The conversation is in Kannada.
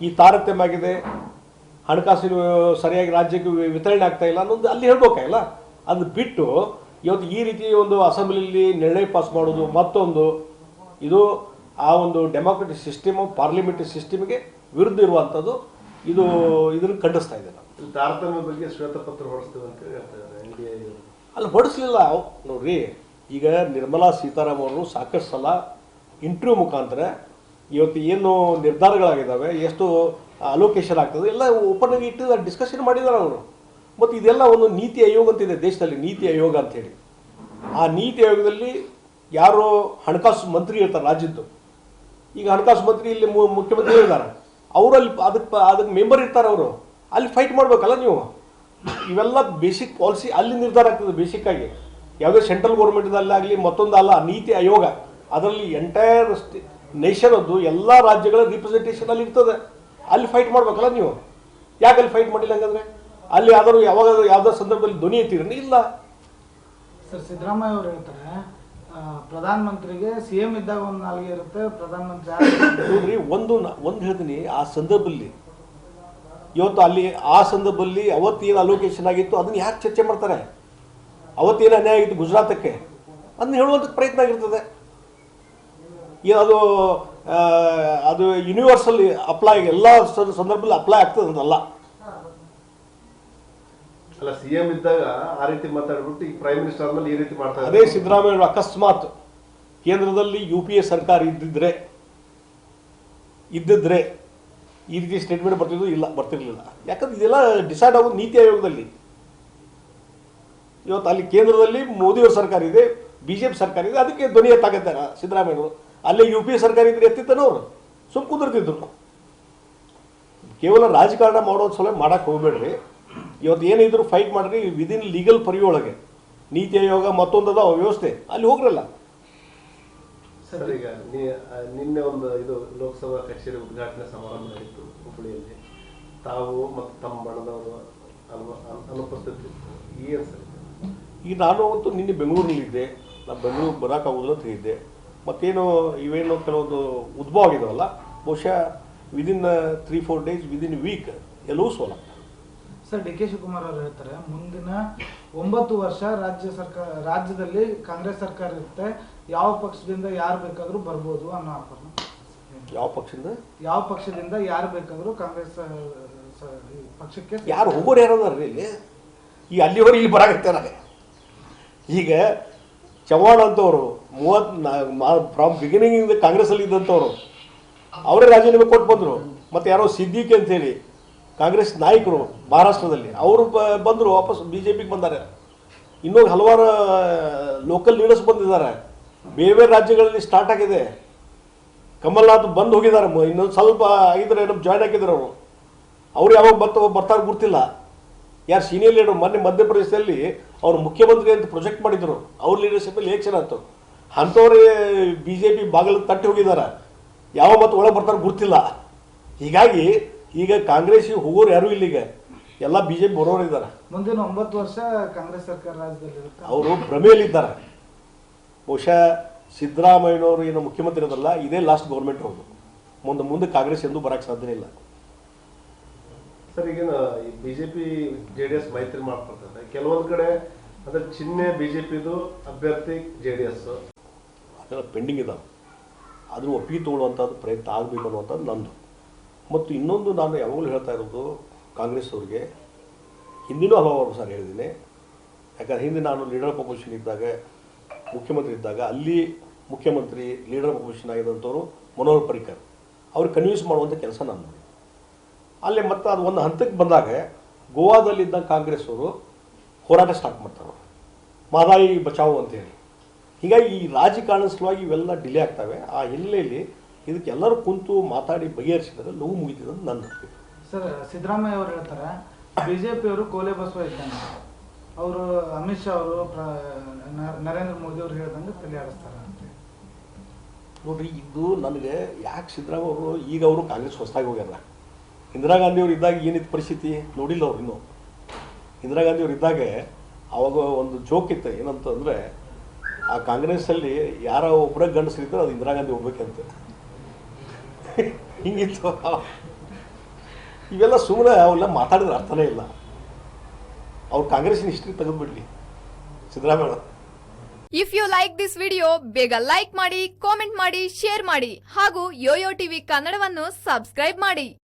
ಈ ತಾರತಮ್ಯ ಆಗಿದೆ ಹಣಕಾಸಿನ ಸರಿಯಾಗಿ ರಾಜ್ಯಕ್ಕೆ ವಿತರಣೆ ಆಗ್ತಾ ಇಲ್ಲ ಅನ್ನೋದು ಅಲ್ಲಿ ಹೇಳ್ಬೇಕಾಗಿಲ್ಲ ಅದು ಬಿಟ್ಟು ಇವತ್ತು ಈ ರೀತಿ ಒಂದು ಅಸೆಂಬ್ಲಿಲಿ ನಿರ್ಣಯ ಪಾಸ್ ಮಾಡೋದು ಮತ್ತೊಂದು ಇದು ಆ ಒಂದು ಡೆಮೋಕ್ರೆಟಿಕ್ ಸಿಸ್ಟಮು ಪಾರ್ಲಿಮೆಂಟರಿ ಸಿಸ್ಟಮ್ಗೆ ವಿರುದ್ಧ ಇರುವಂಥದ್ದು ಇದು ಇದನ್ನು ಖಂಡಿಸ್ತಾ ಇದೆ. ನಾವು ತಾರತಮ್ಯ ಬಗ್ಗೆ ಶ್ವೇತಪತ್ರ ಹೊರಡಿಸ್ತೀವಿ ಅಂತ ಹೇಳ್ತಾರೆ ಅಲ್ಲಿ ಹೊಡಿಸ್ಲಿಲ್ಲ ನೋಡ್ರಿ ಈಗ ನಿರ್ಮಲಾ ಸೀತಾರಾಮ್ ಅವರು ಸಾಕಷ್ಟು ಸಲ ಇಂಟರ್ವ್ಯೂ ಮುಖಾಂತರ ಇವತ್ತು ಏನು ನಿರ್ಧಾರಗಳಾಗಿದ್ದಾವೆ, ಎಷ್ಟು ಅಲೋಕೇಶನ್ ಆಗ್ತದೆ, ಎಲ್ಲ ಓಪನ್ ಆಗಿ ಇಟ್ಟು ಡಿಸ್ಕಷನ್ ಮಾಡಿದ್ದಾರೆ ಅವರು. ಮತ್ತು ಇದೆಲ್ಲ ಒಂದು ನೀತಿ ಆಯೋಗ ಅಂತಿದೆ ದೇಶದಲ್ಲಿ, ನೀತಿ ಆಯೋಗ ಅಂಥೇಳಿ ಆ ನೀತಿ ಆಯೋಗದಲ್ಲಿ ಯಾರೋ ಹಣಕಾಸು ಮಂತ್ರಿ ಇರ್ತಾರೆ ರಾಜ್ಯದ್ದು. ಈಗ ಹಣಕಾಸು ಮಂತ್ರಿ ಇಲ್ಲಿ ಮುಖ್ಯಮಂತ್ರಿ ಇದ್ದಾರೆ. ಅವರಲ್ಲಿ ಅದಕ್ಕೆ ಅದಕ್ಕೆ ಮೆಂಬರ್ ಇರ್ತಾರೆ ಅವರು. ಅಲ್ಲಿ ಫೈಟ್ ಮಾಡಬೇಕಲ್ಲ ನೀವು? ಇವೆಲ್ಲ ಬೇಸಿಕ್ ಪಾಲಿಸಿ ಅಲ್ಲಿ ನಿರ್ಧಾರ ಆಗ್ತದೆ ಬೇಸಿಕ್ ಆಗಿ. ಯಾವುದೇ ಸೆಂಟ್ರಲ್ ಗೌರ್ಮೆಂಟ್ದಲ್ಲಾಗಲಿ ಮತ್ತೊಂದು ಅಲ್ಲ, ನೀತಿ ಆಯೋಗ. ಅದರಲ್ಲಿ ಎಂಟೈರ್ ನೇಷನದ್ದು ಎಲ್ಲ ರಾಜ್ಯಗಳ ರಿಪ್ರೆಸೆಂಟೇಷನ್ ಅಲ್ಲಿ ಇರ್ತದೆ. ಅಲ್ಲಿ ಫೈಟ್ ಮಾಡ್ಬೇಕಲ್ಲ ನೀವು? ಯಾಕೆ ಅಲ್ಲಿ ಫೈಟ್ ಮಾಡಿಲ್ಲ ಹಂಗಂದ್ರೆ? ಅಲ್ಲಿ ಯಾವ್ದಾದ್ರು ಯಾವಾಗ ಯಾವ್ದೋ ಸಂದರ್ಭದಲ್ಲಿ ಧ್ವನಿ ಎತ್ತಿದ್ರೆ ಇಲ್ಲ. ಸರ್ ಸಿದ್ದರಾಮಯ್ಯ ಅವ್ರು ಹೇಳ್ತಾರೆ ಪ್ರಧಾನ ಮಂತ್ರಿಗೆ ಸಿ ಎಂ ಇದ್ದಾಗ ಒಂದು ನಾಲ್ಗೆ ಇರುತ್ತೆ ಪ್ರಧಾನ ಮಂತ್ರಿ ಆದ- ನೋಡ್ರಿ ಒಂದು ಒಂದು ಹೇಳ್ತೀನಿ ಆ ಸಂದರ್ಭದಲ್ಲಿ. ಇವತ್ತು ಅಲ್ಲಿ ಆ ಸಂದರ್ಭದಲ್ಲಿ ಅವತ್ತೇನು ಅಲೋಕೇಶನ್ ಆಗಿತ್ತು ಅದನ್ನ ಯಾಕೆ ಚರ್ಚೆ ಮಾಡ್ತಾರೆ? ಅವತ್ತೇನು ಅನ್ಯಾಯ ಆಗಿತ್ತು ಗುಜರಾತಕ್ಕೆ? ಅದನ್ನ ಹೇಳುವಂಥ ಪ್ರಯತ್ನ ಆಗಿರ್ತದೆ. ಅದು ಅದು ಯೂನಿವರ್ಸಲ್ ಅಪ್ಲೈ ಎಲ್ಲ ಸಂದರ್ಭದಲ್ಲಿ ಅಪ್ಲೈ ಆಗ್ತದೆ ಅಂತಲ್ಲ ಅಲ್ಲ ಸಿ ಎಂ ಇದ್ದಾಗ ಆ ರೀತಿ ಮಾತಾಡ್ಬಿಟ್ಟು ಈ ಪ್ರೈಮ್ ಮಿನಿಸ್ಟರ್ ಆದ್ಮೇಲೆ ಈ ರೀತಿ ಮಾಡ್ತಾರೆ ಅದೇ ಸಿದ್ದರಾಮಯ್ಯ ಅಕಸ್ಮಾತ್ ಕೇಂದ್ರದಲ್ಲಿ ಯು ಪಿ ಎ ಸರ್ಕಾರ ಇದ್ದಿದ್ರೆ ಇದ್ದಿದ್ರೆ ಈ ರೀತಿ ಸ್ಟೇಟ್ಮೆಂಟ್ ಬರ್ತಿದ್ದು ಇಲ್ಲ ಬರ್ತಿರ್ಲಿಲ್ಲ. ಯಾಕಂದ್ರೆ ಇದೆಲ್ಲ ಡಿಸೈಡ್ ಆಗೋದು ನೀತಿ ಆಯೋಗದಲ್ಲಿ. ಇವತ್ತು ಅಲ್ಲಿ ಕೇಂದ್ರದಲ್ಲಿ ಮೋದಿಯವ್ರ ಸರ್ಕಾರ ಇದೆ ಬಿ ಜೆ ಪಿ ಸರ್ಕಾರ ಇದೆ ಅದಕ್ಕೆ ಧ್ವನಿ ಎತ್ತಾಗತ್ತಾರೆ ಸಿದ್ದರಾಮಯ್ಯವರು. ಅಲ್ಲೇ ಯು ಪಿ ಎ ಸರ್ಕಾರ ಇದ್ರೆ ಎತ್ತಿತ್ತಾನೆ ಅವರು? ಸುಮ್ ಕುದುರ್ತಿದ್ರು. ಕೇವಲ ರಾಜಕಾರಣ ಮಾಡೋದು ಸಲ ಮಾಡಕ್ಕೆ ಹೋಗ್ಬೇಡ್ರಿ. ಇವತ್ತು ಏನಿದ್ರು ಫೈಟ್ ಮಾಡ್ರಿ ವಿದಿನ್ ಲೀಗಲ್ ಪರಿಯೊಳಗೆ ನೀತಿ ಆಯೋಗ ಮತ್ತೊಂದದ ವ್ಯವಸ್ಥೆ. ಅಲ್ಲಿ ಹೋಗ್ರಲ್ಲ. ಸರ್ ಈಗ ನಿನ್ನೆ ಒಂದು ಇದು ಲೋಕಸಭಾ ಕಚೇರಿ ಉದ್ಘಾಟನೆ ಸಮಾರಂಭ ನಡೀತು ಹುಬ್ಬಳ್ಳಿಯಲ್ಲಿ. ತಾವು ಮತ್ತು ತಮ್ಮ ಬಣದವರು ಅನು- ಅನುಪಸ್ಥಿತಿ ಏನು ಸರ್ ಈಗ ನಾನು ಅಂತೂ ನಿನ್ನೆ ಬೆಂಗಳೂರಿನಲ್ಲಿದ್ದೆ ನಾನು ಬೆಂಗಳೂರಿಗೆ ಬರೋಕ್ಕಾಗೋದಿಲ್ಲ ಅಂತ ಹೇಳಿದ್ದೆ. ಮತ್ತೇನು ಇವೇನು ಕೆಲವೊಂದು ಉದ್ಭವ ಆಗಿದಾವಲ್ಲ ಬಹುಶಃ within three four days within week ಎಲ್ಲವೂ ಸೋಲ. ಸರ್ ಡಿ ಕೆ ಶಿವಕುಮಾರ್ ಅವರು ಹೇಳ್ತಾರೆ ಮುಂದಿನ ಒಂಬತ್ತು ವರ್ಷ ರಾಜ್ಯ ಸರ್ಕಾರ ರಾಜ್ಯದಲ್ಲಿ ಕಾಂಗ್ರೆಸ್ ಸರ್ಕಾರ ಇರುತ್ತೆ ಯಾವ ಪಕ್ಷದಿಂದ ಯಾರು ಬೇಕಾದರೂ ಬರ್ಬೋದು ಅನ್ನೋ ಆಫರ್. ಯಾವ ಪಕ್ಷದಿಂದ? ಯಾವ ಪಕ್ಷದಿಂದ ಯಾರು ಬೇಕಾದರೂ ಕಾಂಗ್ರೆಸ್ ಪಕ್ಷಕ್ಕೆ ಯಾರು ಹೋಗೋರು ಯಾರದಾರ್ರಿ ಇಲ್ಲಿ? ಈ ಅಲ್ಲಿವರೆಗೆ ಇಲ್ಲಿ ಬರಾಕತ್ತಾರ ಈಗ ಚವ್ಹಾಣ್ ಅಂತವರು ಮೂವತ್ ಫ್ರಮ್ ಬಿಗಿನಿಂಗ್ ಇಂದ ಕಾಂಗ್ರೆಸ್ ಅಲ್ಲಿ ಇದ್ದಂಥವ್ರು ಅವರೇ ರಾಜೀನಾಮೆ ಕೊಟ್ಟು ಬಂದರು. ಮತ್ತು ಯಾರೋ ಸಿದ್ದಿಕೆ ಅಂತೇಳಿ ಕಾಂಗ್ರೆಸ್ ನಾಯಕರು ಮಹಾರಾಷ್ಟ್ರದಲ್ಲಿ, ಅವರು ಬಂದರು, ವಾಪಸ್ ಬಿ ಜೆ ಪಿಗೆ ಬಂದಾರೆ. ಇನ್ನೂ ಹಲವಾರು ಲೋಕಲ್ ಲೀಡರ್ಸ್ ಬಂದಿದ್ದಾರೆ. ಬೇರೆ ಬೇರೆ ರಾಜ್ಯಗಳಲ್ಲಿ ಸ್ಟಾರ್ಟ್ ಆಗಿದೆ. ಕಮಲ್ನಾಥ್ ಬಂದು ಹೋಗಿದ್ದಾರೆ. ಇನ್ನೊಂದು ಸ್ವಲ್ಪ ಆಗಿದ್ರೆ ನಮ್ಮ ಜಾಯ್ನ್ ಆಗಿದ್ದಾರೆ ಅವರು. ಅವ್ರು ಯಾವಾಗ ಬರ್ತಾ ಬರ್ತಾರೆ ಗೊತ್ತಿಲ್ಲ. ಯಾರು ಸೀನಿಯರ್ ಲೀಡರ್ ಮೊನ್ನೆ ಮಧ್ಯಪ್ರದೇಶದಲ್ಲಿ ಅವರು ಮುಖ್ಯಮಂತ್ರಿ ಅಂತ ಪ್ರೊಜೆಕ್ಟ್ ಮಾಡಿದ್ರು. ಅವ್ರ ಲೀಡರ್ಶಿಪ್ಪಲ್ಲಿ ಎಲೆಕ್ಷನ್ ಆಯ್ತು. ಅಂಥವ್ರೇ ಬಿ ಜೆ ಪಿ ಬಾಗಿಲು ತಟ್ಟಿ ಹೋಗಿದ್ದಾರೆ ಯಾವ ಮತ್ತು ಒಳಗೆ ಬರ್ತಾರೆ ಗೊತ್ತಿಲ್ಲ. ಹೀಗಾಗಿ ಈಗ ಕಾಂಗ್ರೆಸ್ಸಿಗೆ ಹೋಗೋರು ಯಾರು ಇಲ್ಲ ಈಗ. ಎಲ್ಲ ಬಿ ಜೆ ಪಿ ಬರೋರು ಇದ್ದಾರೆ ಮುಂದಿನ ಒಂಬತ್ತು ವರ್ಷ ಕಾಂಗ್ರೆಸ್ ಸರ್ಕಾರ ರಾಜ್ಯದಲ್ಲಿ ಅವರು ಭ್ರಮೆಯಲ್ಲಿದ್ದಾರೆ. ಬಹುಶಃ ಸಿದ್ದರಾಮಯ್ಯನವರು ಏನು ಮುಖ್ಯಮಂತ್ರಿ ಅದಲ್ಲ ಇದೇ ಲಾಸ್ಟ್ ಗೌರ್ಮೆಂಟ್ ಅವರು ಮುಂದೆ ಮುಂದೆ ಕಾಂಗ್ರೆಸ್ ಎಂದು ಬರೋಕ್ಕೆ ಸಾಧ್ಯ ಇಲ್ಲ. ಸರ್ ಈಗಿನ ಈ ಬಿಜೆಪಿ ಜೆ ಡಿ ಎಸ್ ಮೈತ್ರಿ ಮಾಡ್ಕೊಳ್ತಾರೆ ಕೆಲವೊಂದು ಕಡೆ ಅದ್ರ ಚಿಹ್ನೆ ಬಿಜೆಪಿದು ಅಭ್ಯರ್ಥಿ ಜೆ ಡಿ ಎಸ್ ಅದೆಲ್ಲ ಪೆಂಡಿಂಗ್ ಇದ್ದಾವೆ ಅದನ್ನು ಒಪ್ಪಿಗೆ ತಗೊಳ್ಳುವಂಥದ್ದು ಪ್ರಯತ್ನ ಆಗಬೇಕು ಅನ್ನುವಂಥದ್ದು ನಂದು ಮತ್ತು ಇನ್ನೊಂದು ನಾನು ಯಾವಾಗಲೂ ಹೇಳ್ತಾ ಇರೋದು ಕಾಂಗ್ರೆಸ್ ಅವ್ರಿಗೆ, ಹಿಂದಿನೂ ಹಲವಾರು ಸಾರಿ ಹೇಳಿದ್ದೀನಿ. ಯಾಕಂದ್ರೆ ಹಿಂದೆ ನಾನು ಲೀಡರ್ ಪೊಸಿಷನ್ ಇದ್ದಾಗ, ಮುಖ್ಯಮಂತ್ರಿ ಇದ್ದಾಗ, ಅಲ್ಲಿ ಮುಖ್ಯಮಂತ್ರಿ ಲೀಡರ್ ಪೊಸಿಷನ್ ಆಗಿದ್ದಂಥವ್ರು ಮನೋಹರ್ ಪರಿಕರ್ ಅವ್ರಿಗೆ ಕನ್ವಿನ್ಸ್ ಮಾಡುವಂಥ ಕೆಲಸ ನಾನು ಮಾಡಿದೆ ಅಲ್ಲೇ ಮತ್ತೆ ಅದು ಒಂದು ಹಂತಕ್ಕೆ ಬಂದಾಗ ಗೋವಾದಲ್ಲಿದ್ದ ಕಾಂಗ್ರೆಸ್ ಅವರು ಹೋರಾಟ ಸ್ಟಾರ್ಟ್ ಮಾಡ್ತಾರೆ. ಮಾದಾಯಿ ಬಚಾವು ಅಂತೇಳಿ ಹೀಗಾಗಿ ಈ ರಾಜಕಾರಣ ಸಲುವಾಗಿ ಇವೆಲ್ಲ ಡಿಲೇ ಆಗ್ತವೆ. ಆ ಹಿನ್ನೆಲೆಯಲ್ಲಿ ಇದಕ್ಕೆ ಎಲ್ಲರೂ ಕುಂತು ಮಾತಾಡಿ ಬಗೆಹರಿಸಿದ್ರೆ ನೋವು ಮುಗಿದಿದೆ ಅಂತ ನನ್ನ ಸರ್ ಸಿದ್ದರಾಮಯ್ಯ ಅವರು ಹೇಳ್ತಾರೆ ಬಿಜೆಪಿ ಅವರು ಕೋಲೆ ಬಸವ ಇದ್ದಂಗೆ ಅವರು ಅಮಿತ್ ಶಾ ಅವರು ನರೇಂದ್ರ ಮೋದಿ ಅವರು ಹೇಳ್ದಂಗೆ ತಲೆ ಆಡಿಸ್ತಾರೆ ನೋಡ್ರಿ ಇದು ನನಗೆ ಯಾಕೆ ಸಿದ್ದರಾಮಯ್ಯ ಅವರು ಈಗ ಅವರು ಕಾಂಗ್ರೆಸ್ ಹೊಸದಾಗಿ ಹೋಗ್ಯಾರ? ಇಂದಿರಾ ಗಾಂಧಿ ಅವ್ರು ಇದ್ದಾಗ ಏನಿತ್ತು ಪರಿಸ್ಥಿತಿ? ನೋಡಿಲ್ಲ ಅವ್ರು ಇನ್ನೂ. ಇಂದಿರಾ ಗಾಂಧಿ ಅವ್ರು ಇದ್ದಾಗ ಅವಾಗ ಒಂದು ಜೋಕ್ ಇತ್ತು. ಏನಂತ ಅಂದರೆ, ಆ ಕಾಂಗ್ರೆಸ್ಸಲ್ಲಿ ಯಾರ ಒಬ್ಬರ ಗಂಡಸ್ರಿದ್ರು ಅದು ಇಂದಿರಾ ಗಾಂಧಿ ಹೋಗ್ಬೇಕಂತ. ಹಿಂಗಿತ್ತು. ಇವೆಲ್ಲ ಸುಮ್ಮನೆ ಅವೆಲ್ಲ ಮಾತಾಡಿದ್ರೆ ಅರ್ಥನೇ ಇಲ್ಲ. ಅವ್ರು ಕಾಂಗ್ರೆಸ್ಸಿನ history ತೆಗೆದುಬಿಡ್ಲಿ. Siddaramaiah if you like this video ಬೇಗ ಲೈಕ್ ಮಾಡಿ ಕಾಮೆಂಟ್ ಮಾಡಿ ಶೇರ್ ಮಾಡಿ ಹಾಗೂ ಯೋಯೋ ಟಿವಿ ಕನ್ನಡವನ್ನು ಸಬ್ಸ್ಕ್ರೈಬ್ ಮಾಡಿ.